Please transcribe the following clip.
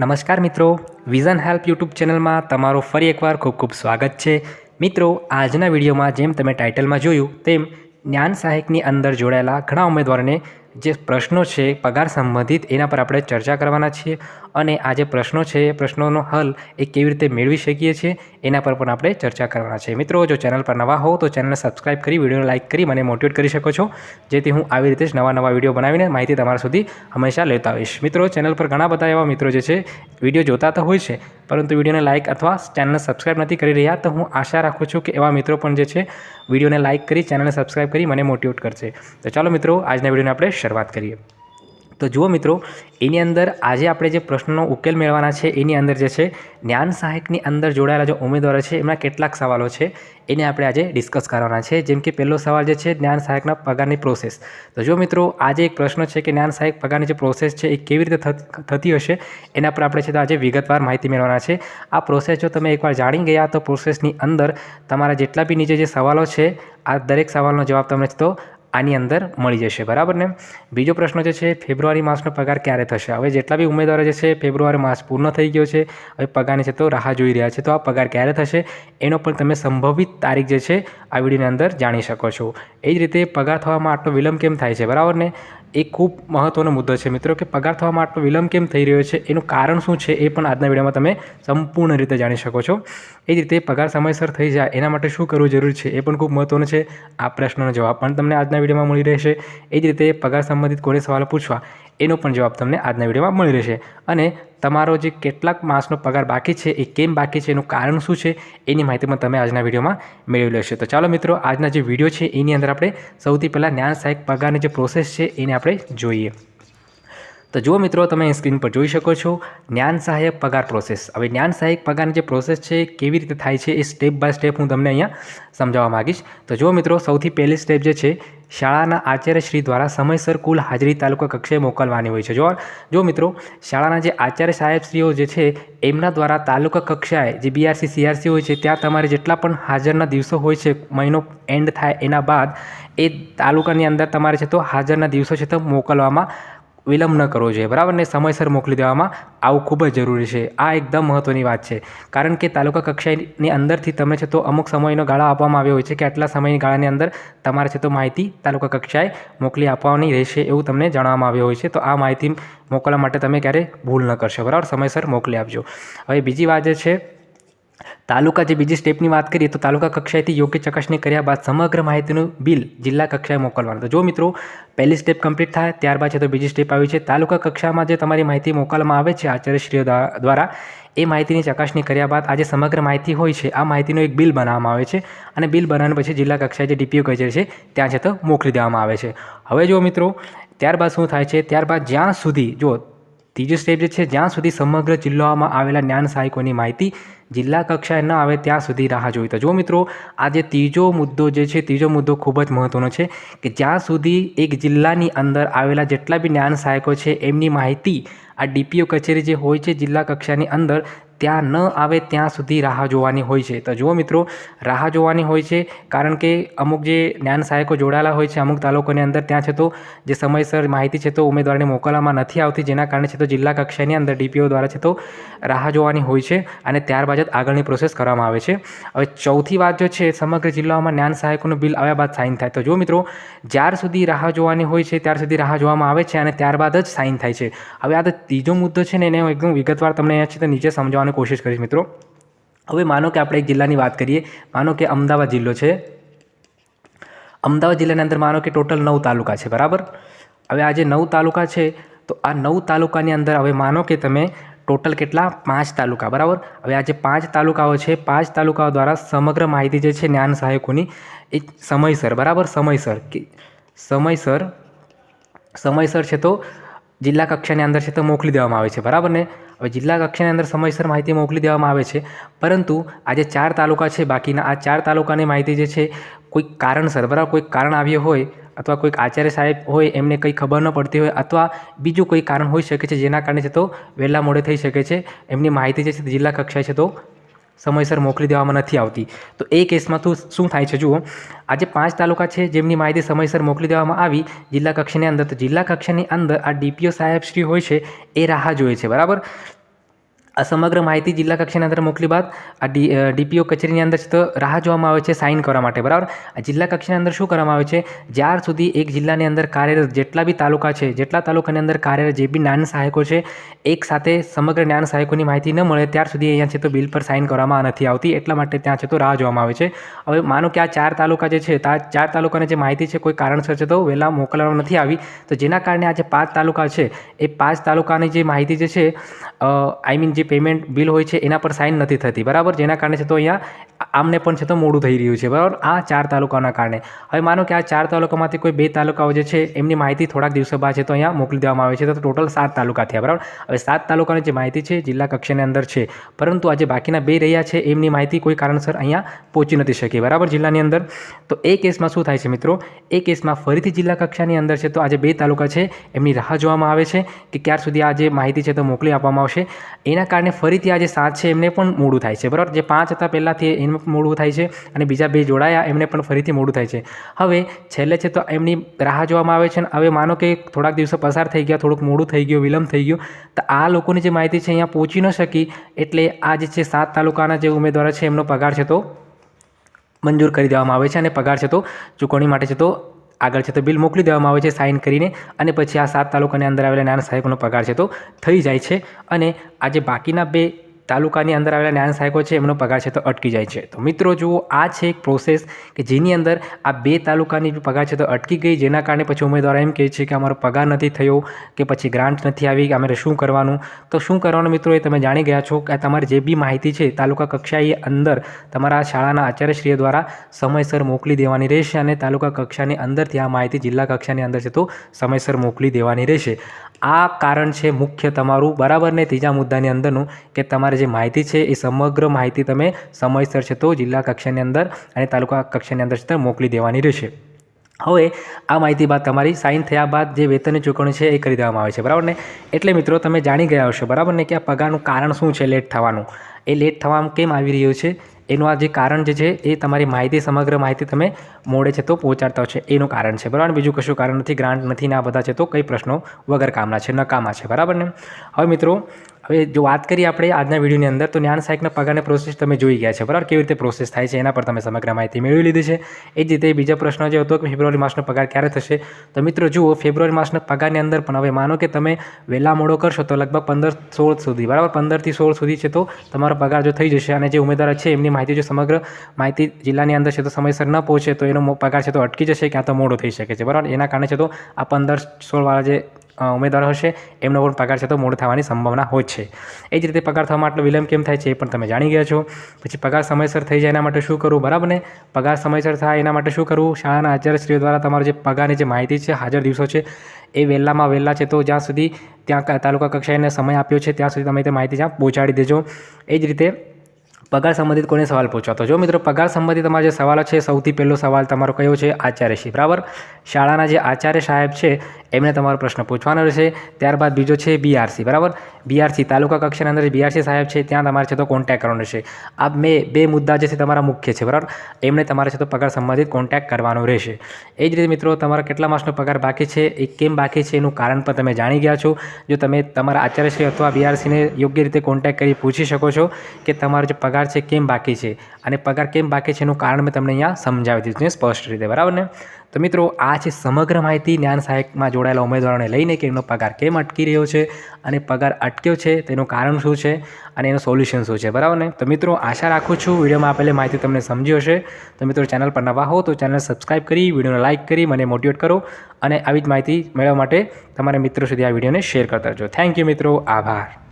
નમસ્કાર મિત્રો. Vision help YouTube ચેનલમાં તમારું ફરી એકવાર ખૂબ ખૂબ સ્વાગત છે. મિત્રો, આજના વિડીયોમાં જેમ તમે ટાઇટલમાં જોયું તેમ જ્ઞાન સહાયકની અંદર જોડાયેલા ઘણા ઉમેદવારોને જે પ્રશ્નો છે, પગાર સંબંધિત, એના પર આપણે ચર્ચા કરવાના છીએ અને આ જે પ્રશ્નો છે, એ પ્રશ્નોનો હલ એ કેવી રીતે મેળવી શકીએ છીએ, એના પર પણ આપણે ચર્ચા કરવાના છે મિત્રો, જો ચેનલ પર નવા હો તો ચેનલને સબસ્ક્રાઈબ કરી, વિડીયોને લાઇક કરી મને મોટિવેટ કરી શકો છો. જેથી હું આવી રીતે જ નવા નવા વીડિયો બનાવીને માહિતી તમારા સુધી હંમેશા લેતા આવીશ. મિત્રો, ચેનલ પર ઘણા બધા એવા મિત્રો જે છે, વીડિયો જોતા તો હોય છે, પરંતુ વિડીયોને લાઇક અથવા ચેનલને સબસ્ક્રાઈબ નથી કરી રહ્યા, તો હું આશા રાખું છું કે એવા મિત્રો પણ જે છે, વિડીયોને લાઇક કરી, ચેનલને સબસ્ક્રાઈબ કરી મને મોટિવેટ કરશે. તો ચાલો મિત્રો, આજના વિડીયોને આપણે શરૂઆત કરીએ. તો જુઓ મિત્રો, એની અંદર આજે આપણે જે પ્રશ્નનો ઉકેલ મેળવવાના છે, એની અંદર જે છે, જ્ઞાન સહાયકની અંદર જોડાયેલા જે ઉમેદવારો છે, એમના કેટલાક સવાલો છે, એને આપણે આજે ડિસ્કસ કરવાના છે. જેમ કે પહેલો સવાલ જે છે, જ્ઞાન સહાયકના પગારની પ્રોસેસ તો જો મિત્રો, આજે એક પ્રશ્ન છે કે જ્ઞાન સહાયક પગારની જે પ્રોસેસ છે, એ કેવી રીતે થતી હશે, એના પર આપણે છે તો આજે વિગતવાર માહિતી મેળવવાના છે. આ પ્રોસેસ જો તમે એકવાર જાણી ગયા, તો પ્રોસેસની અંદર તમારા જેટલા બી નીચે જે સવાલો છે, આ દરેક સવાલનો જવાબ તમને તો આની અંદર મળી જશે, બરાબર ને? બીજો પ્રશ્ન જે છે, ફેબ્રુઆરી માસનો પગાર ક્યારે થશે? હવે જેટલા બી ઉમેદવારો જે છે, ફેબ્રુઆરી માસ પૂર્ણ થઈ ગયો છે, હવે પગારની છે તો રાહ જોઈ રહ્યા છે, તો આ પગાર ક્યારે થશે? એનો પણ તમે સંભવિત તારીખ જે છે, આ વિડીયોની અંદર જાણી શકો છો. એ જ રીતે પગાર થવામાં આટલો વિલંબ કેમ થાય છે, બરાબર ને? એ ખૂબ મહત્ત્વનો મુદ્દો છે મિત્રો, કે પગાર થવામાં આટલો વિલંબ કેમ થઈ રહ્યો છે? એનું કારણ શું છે, એ પણ આજના વિડીયોમાં તમે સંપૂર્ણ રીતે જાણી શકો છો. એ જ રીતે પગાર સમયસર થઈ જાય, એના માટે શું કરવું જરૂરી છે એ પણ ખૂબ મહત્ત્વનું છે આ પ્રશ્નનો જવાબ. પણ તમને આજના વિડીયોમાં મળી રહેશે એ જ રીતે પગાર સંબંધિત કોઈ સવાલ પૂછવા એનો પણ જવાબ તમને આજના વિડીયોમાં મળી રહેશે. અને તમારો જે કેટલાક માસનો પગાર બાકી છે એ કેમ બાકી છે, એનું કારણ શું છે એની માહિતી પણ તમે આજના વિડીયોમાં મેળવી લેશો. તો ચાલો મિત્રો, આજના જે વીડિયો છે એની અંદર આપણે સૌથી પહેલાં ન્યાય સહાયક પગારની જે પ્રોસેસ છે એને આપણે જોઈએ. તો જુઓ મિત્રો, તમે સ્ક્રીન પર જોઈ શકો છો. જ્ઞાન સહાયક પગાર પ્રોસેસ હવે જ્ઞાન સહાયક પગારની જે પ્રોસેસ છે, કેવી રીતે થાય છે, એ સ્ટેપ બાય સ્ટેપ હું તમને અહીંયા સમજાવવા માગીશ. તો જુઓ મિત્રો, સૌથી પહેલી સ્ટેપ જે છે, શાળાના આચાર્યશ્રી દ્વારા સમયસર કુલ હાજરી તાલુકા કક્ષાએ મોકલવાની હોય છે. જો જો મિત્રો, શાળાના જે આચાર્ય સાહેબશ્રીઓ જે છે, એમના દ્વારા તાલુકા કક્ષાએ જે બીઆરસી સીઆરસી હોય છે, ત્યાં તમારે જેટલા પણ હાજરના દિવસો હોય છે, મહિનો એન્ડ થાય એના બાદ એ તાલુકાની અંદર તમારે છે તો હાજરના દિવસો છે તો મોકલવામાં વિલંબ ન કરવો જોઈએ. બરાબર? ને સમયસર મોકલી દેવામાં આવું ખૂબ જ જરૂરી છે. આ એકદમ મહત્ત્વની વાત છે. કારણ કે તાલુકા કક્ષાની અંદરથી તમે છે તો અમુક સમયનો ગાળો આપવામાં આવ્યો હોય છે કે આટલા સમયની ગાળાની અંદર તમારે છે તો માહિતી તાલુકા કક્ષાએ મોકલી આપવાની રહેશે એવું તમને જણાવવામાં આવ્યું હોય છે. તો આ માહિતી મોકલવા માટે તમે ક્યારેય ભૂલ ન કરશો. બરાબર? સમયસર મોકલી આપજો. હવે બીજી વાત જે છે તાલુકા જે બીજી સ્ટેપની વાત કરીએ તો તાલુકા કક્ષાએથી યોગ્ય ચકાસણી કર્યા બાદ સમગ્ર માહિતીનું બિલ જિલ્લા કક્ષાએ મોકલવાનું. તો જો મિત્રો, પહેલી સ્ટેપ કમ્પ્લીટ થાય, ત્યારબાદ છે તો બીજી સ્ટેપ આવી છે. તાલુકા કક્ષામાં જે તમારી માહિતી મોકલવામાં આવે છે આચાર્યશ્રીઓ દ્વા- દ્વારા, એ માહિતીની ચકાસણી કર્યા બાદ આજે સમગ્ર માહિતી હોય છે, આ માહિતીનું એક બિલ બનાવવામાં આવે છે અને બિલ બનાવ્યા પછી જિલ્લા કક્ષાએ જે ડીપીઓ કચેરી છે, ત્યાં છે તો મોકલી દેવામાં આવે છે. હવે જો મિત્રો, ત્યારબાદ શું થાય છે? ત્યારબાદ જ્યાં સુધી, જો ત્રીજી સ્ટેપ જે છે, જ્યાં સુધી સમગ્ર જિલ્લાઓમાં આવેલા જ્ઞાન સહાયકોની માહિતી જિલ્લા કક્ષાએ ન આવે ત્યાં સુધી રાહ જોઈ તો. જો મિત્રો આ ત્રીજો મુદ્દો જે છે, ત્રીજો મુદ્દો ખૂબ જ મહત્ત્વનો છે કે જ્યાં સુધી એક જિલ્લાની અંદર આવેલા જેટલા બી જ્ઞાન સહાયકો છે, એમની માહિતી આ ડીપીઓ કચેરી જે હોય છે, જિલ્લા કક્ષાની અંદર ત્યાં ન આવે ત્યાં સુધી રાહ જોવાની હોય છે. તો જુઓ મિત્રો, રાહ જોવાની હોય છે કારણ કે અમુક જે જ્ઞાન સહાયકો જોડાયેલા હોય છે, અમુક તાલુકાની અંદર ત્યાં છે તો જે સમયસર માહિતી છે તો ઉમેદવારને મોકલવામાં નથી આવતી, જેના કારણે છે તો જિલ્લા કક્ષાની અંદર ડીપીઓ દ્વારા છે તો રાહ જોવાની હોય છે અને ત્યારબાદ જ આગળની પ્રોસેસ કરવામાં આવે છે. હવે ચૌથી વાત જો છે, સમગ્ર જિલ્લાઓમાં જ્ઞાન સહાયકોનું બિલ આવ્યા બાદ સાઇન થાય. તો જો મિત્રો, જ્યાર સુધી રાહ જોવાની હોય છે, ત્યાર સુધી રાહ જોવામાં આવે છે અને ત્યારબાદ જ સાઇન થાય છે. હવે આ તો ત્રીજો મુદ્દો છે ને, એને હું એકદમ વિગતવાર તમને અહીંયા છે તો નીચે સમજાવવાની કોશિશ કરીશ મિત્રો. હવે માનો કે આપણે એક જિલ્લાની વાત કરીએ. માનો કે અમદાવાદ જિલ્લો છે. અમદાવાદ જિલ્લાની અંદર માનો કે ટોટલ નવ તાલુકા છે, બરાબર? હવે આ જે નવ તાલુકા છે, તો આ નવ તાલુકાની અંદર હવે માનો કે તમે ટોટલ કેટલા? પાંચ તાલુકા, બરાબર? હવે આ જે પાંચ તાલુકાઓ છે, પાંચ તાલુકાઓ દ્વારા સમગ્ર માહિતી જે છે જ્ઞાન સહાયકોની, એ સમયસર, બરાબર? સમયસર. કે સમયસર સમયસર છે તો જિલ્લા કક્ષાની અંદર છે તો મોકલી દેવામાં આવે છે, બરાબર ને? હવે જિલ્લા કક્ષાની અંદર સમયસર માહિતી મોકલી દેવામાં આવે છે. પરંતુ આજે ચાર તાલુકા છે. બાકીના આ ચાર તાલુકાની માહિતી જે છે, કોઈક કારણસર, બરાબર કોઈક કારણ આવ્યું હોય અથવા કોઈક આચાર્ય સાહેબ હોય એમને કંઈ ખબર ન પડતી હોય અથવા બીજું કોઈ કારણ હોઈ શકે છે જેના કારણે છે તો વહેલા મોડે થઈ શકે છે. એમની માહિતી જે છે જિલ્લા કક્ષાએ છે તો સમયસર મોકલી દેવામાં નથી આવતી. તો એ કેસમાં તો શું થાય છે? જુઓ, આજે પાંચ તાલુકા છે જેમની માહિતી સમયસર મોકલી દેવામાં આવી. જિલ્લા કક્ષાની અંદર, તો જિલ્લા કક્ષાની અંદર આ ડીપીઓ સાહેબશ્રી હોય છે, એ રાહ જોઈએ છે. બરાબર? આ સમગ્ર માહિતી જિલ્લા કક્ષાની અંદર મોકલી બાદ આ ડી ડીપીઓ કચેરીની અંદર તો રાહ જોવામાં આવે છે, સાઇન કરવા માટે. બરાબર? આ જિલ્લા કક્ષાની અંદર શું કરવામાં આવે છે? જ્યાર સુધી એક જિલ્લાની અંદર કાર્યરત જેટલા બી તાલુકા છે, જેટલા તાલુકાની અંદર કાર્યરત જે બી જ્ઞાન સહાયકો છે, એક સાથે સમગ્ર જ્ઞાન સહાયકોની માહિતી ન મળે, ત્યાર સુધી અહીંયા છે તો બિલ પર સાઇન કરવામાં નથી આવતી. એટલા માટે ત્યાં છે તો રાહ જોવામાં આવે છે. હવે માનો કે આ ચાર તાલુકા જે છે, તા, ચાર તાલુકાની જે માહિતી છે, કોઈ કારણસર છે તો વહેલા મોકલવામાં નથી આવી. તો જેના કારણે આ જે પાંચ તાલુકા છે, એ પાંચ તાલુકાની જે માહિતી જે છે આઈ મીન જે પેમેન્ટ બિલ હોય છે, એના પર સાઇન નથી થતી. બરાબર? જેના કારણે છે તો અહીંયા આમને પણ છે તો મોડું થઈ રહ્યું છે. બરાબર? આ ચાર તાલુકાના કારણે. હવે માનો કે આ ચાર તાલુકામાંથી કોઈ બે તાલુકાઓ જે છે, એમની માહિતી થોડાક દિવસો બાદ છે તો અહીંયા મોકલી દેવામાં આવે છે. તો ટોટલ સાત તાલુકા થયા. બરાબર? હવે સાત તાલુકાની જે માહિતી છે, જિલ્લા કક્ષાની અંદર છે. પરંતુ આજે બાકીના બે રહ્યા છે, એમની માહિતી કોઈ કારણસર અહીંયા પહોંચી નથી શકી. બરાબર? જિલ્લાની અંદર. તો એ કેસમાં શું થાય છે મિત્રો? એ કેસમાં ફરીથી જિલ્લા કક્ષાની અંદર છે તો આજે બે તાલુકા છે, એમની રાહ જોવામાં આવે છે કે ક્યાર સુધી આ જે માહિતી છે તો મોકલી આપવામાં આવશે. એના કારણે ફરીથી આ જે સાત છે, એમને પણ મોડું થાય છે. બરાબર? જે પાંચ હતા પહેલાંથી એમને પણ મોડું થાય છે અને બીજા બે જોડાયા, એમને પણ ફરીથી મોડું થાય છે. હવે છેલ્લે છે તો એમની રાહ જોવામાં આવે છે અને હવે માનો કે થોડાક દિવસો પસાર થઈ ગયા, થોડુંક મોડું થઈ ગયું, વિલંબ થઈ ગયું, તો આ લોકોની જે માહિતી છે અહીંયા પહોંચી ન શકી, એટલે આ જે છે સાત તાલુકાના જે ઉમેદવારો છે એમનો પગાર છે તો મંજૂર કરી દેવામાં આવે છે અને પગાર છે તો ચૂકવણી માટે છે તો આગળ છે તો બિલ મોકલી દેવામાં આવે છે, સાઇન કરીને અને પછી આ સાત તાલુકાની અંદર આવેલા નાના સહાયકોનો પગાર છે તો થઈ જાય છે. અને આજે બાકીના બે તાલુકાની અંદર આવેલા જ્ઞાન સહાયકો છે, એમનો પગાર છે તો અટકી જાય છે. તો મિત્રો જુઓ, આ છે એક પ્રોસેસ કે જેની અંદર આ બે તાલુકાની પગાર છે તો અટકી ગઈ, જેના કારણે પછી ઉમેદવાર એમ કહે છે કે અમારો પગાર નથી થયો, કે પછી ગ્રાન્ટ નથી આવી, કે અમારે શું કરવાનું? તો શું કરવાનું મિત્રો, એ તમે જાણી ગયા છો કે તમારી જે બી માહિતી છે તાલુકા કક્ષાએ અંદર તમારા શાળાના આચાર્યશ્રીઓ દ્વારા સમયસર મોકલી દેવાની રહેશે અને તાલુકા કક્ષાની અંદરથી આ માહિતી જિલ્લા કક્ષાની અંદર છે તો સમયસર મોકલી દેવાની રહેશે. આ કારણ છે મુખ્ય તમારું, બરાબર ને? ત્રીજા મુદ્દાની અંદરનું કે તમારે જે માહિતી છે એ સમગ્ર માહિતી તમે સમયસર છે તો જિલ્લા કક્ષાની અંદર અને તાલુકા કક્ષાની અંદર છે મોકલી દેવાની રહેશે. હવે આ માહિતી બાદ તમારી સાઇન થયા બાદ જે વેતનની ચૂકવણી છે એ કરી દેવામાં આવે છે, બરાબર ને? એટલે મિત્રો તમે જાણી ગયા હશો, બરાબર ને, કે આ પગારનું કારણ શું છે લેટ થવાનું? એ લેટ થવામાં કેમ આવી રહ્યું છે? એનું આ જે કારણ જે છે એ તમારી માહિતી, સમગ્ર માહિતી તમે મોડે છે તો પહોંચાડતા છે, એનું કારણ છે, બરાબર બીજું કશું કારણ નથી ગ્રાન્ટ નથી ને આ બધા છે તો કંઈ પ્રશ્નો વગર કામના છે, નકામા છે, બરાબર ને? હવે મિત્રો હવે જો વાત કરીએ આપણે આજના વિડીયોની અંદર, તો જ્ઞાન સહાયકના પગારની પ્રોસેસ તમે જોઈ ગયા છે, બરાબર? કેવી રીતે પ્રોસેસ થાય છે એના પર તમે સમગ્ર માહિતી મેળવી લીધી છે. એ જ રીતે બીજા પ્રશ્ન જે હતો કે ફેબ્રુઆરી માસનો પગાર ક્યારે થશે? તો મિત્રો, જુઓ, ફેબ્રુઆરી માસના પગારની અંદર પણ હવે માનો કે તમે વહેલા મોડો કરશો, તો લગભગ પંદર સોળ સુધી, બરાબર? પંદરથી સોળ સુધી છે, તો તમારો પગાર જો થઈ જશે અને જે ઉમેદવાર છે, એમની માહિતી જો સમગ્ર માહિતી જિલ્લાની અંદર છે, તો સમયસર ન પહોંચે, તો એનો પગાર છે, તો અટકી જશે, ક્યાં તો મોડો થઈ શકે છે, બરાબર? એના કારણે છે, તો આ પંદર સોળવાળા જે ઉમેદવાર હશે, એમનો પણ પગાર છે તો મોડો થવાની સંભાવના હોય છે. એ જ રીતે પગાર થવા આટલો વિલંબ કેમ થાય છે એ પણ તમે જાણી ગયા છો. પછી પગાર સમયસર થઈ જાય એના માટે શું કરવું? બરાબર ને? પગાર સમયસર થાય એના માટે શું કરવું? શાળાના આચાર્યશ્રીઓ દ્વારા તમારો જે પગારની જે માહિતી છે, હાજર દિવસો છે, એ વહેલામાં વહેલા છે તો જ્યાં સુધી ત્યાં તાલુકા કક્ષાએને સમય આપ્યો છે, ત્યાં સુધી તમે તે માહિતી ત્યાં પહોંચાડી દેજો. એ જ રીતે પગાર સંબંધિત કોને સવાલ પૂછવા. તો જો મિત્રો, પગાર સંબંધિત તમારા જે સવાલો છે, સૌથી પહેલો સવાલ તમારો કયો છે? આચાર્યશ્રી બરાબર? શાળાના જે આચાર્ય સાહેબ છે, એમને તમારો પ્રશ્ન પૂછવાનો રહેશે. ત્યારબાદ બીજો છે બીઆરસી બરાબર? બીઆરસી તાલુકા કક્ષાની અંદર બીઆરસી સાહેબ છે, ત્યાં તમારે છે તો કોન્ટેક્ટ કરવાનો રહેશે. આ બે બે મુદ્દા જે છે તમારા મુખ્ય છે. બરાબર? એમને તમારે છે તો પગાર સંબંધિત કોન્ટેક્ટ કરવાનો રહેશે. એ જ રીતે મિત્રો, તમારા કેટલા માસનો પગાર બાકી છે, એ કેમ બાકી છે, એનું કારણ પણ તમે જાણી ગયા છો. જો તમે તમારા આચાર્યશ્રી અથવા બીઆરસીને યોગ્ય રીતે કોન્ટેક્ટ કરી પૂછી શકો છો કે તમારો જે પગાર છે, કેમ બાકી છે? અને પગાર કેમ બાકી છે એનું કારણ મેં તમને અહીંયા સમજાવી દીધું છે સ્પષ્ટ રીતે, બરાબર ને? તો મિત્રો, આ છે સમગ્ર માહિતી જ્ઞાન સહાયકમાં જોડાયેલા ઉમેદવારોને લઈને કે એમનો પગાર કેમ અટકી રહ્યો છે અને પગાર અટક્યો છે, તેનું કારણ શું છે અને એનું સોલ્યુશન શું છે, બરાબર ને? તો મિત્રો, આશા રાખું છું વિડીયોમાં આપેલી માહિતી તમને સમજી હશે. તો મિત્રો, ચેનલ પર નવા હો તો ચેનલ સબસ્ક્રાઈબ કરી, વિડીયોને લાઇક કરી, મને મોટિવેટ કરો અને આવી જ માહિતી મેળવવા માટે તમારા મિત્રો સુધી આ વિડીયોને શેર કરતા રહેજો. થેન્ક યુ મિત્રો, આભાર.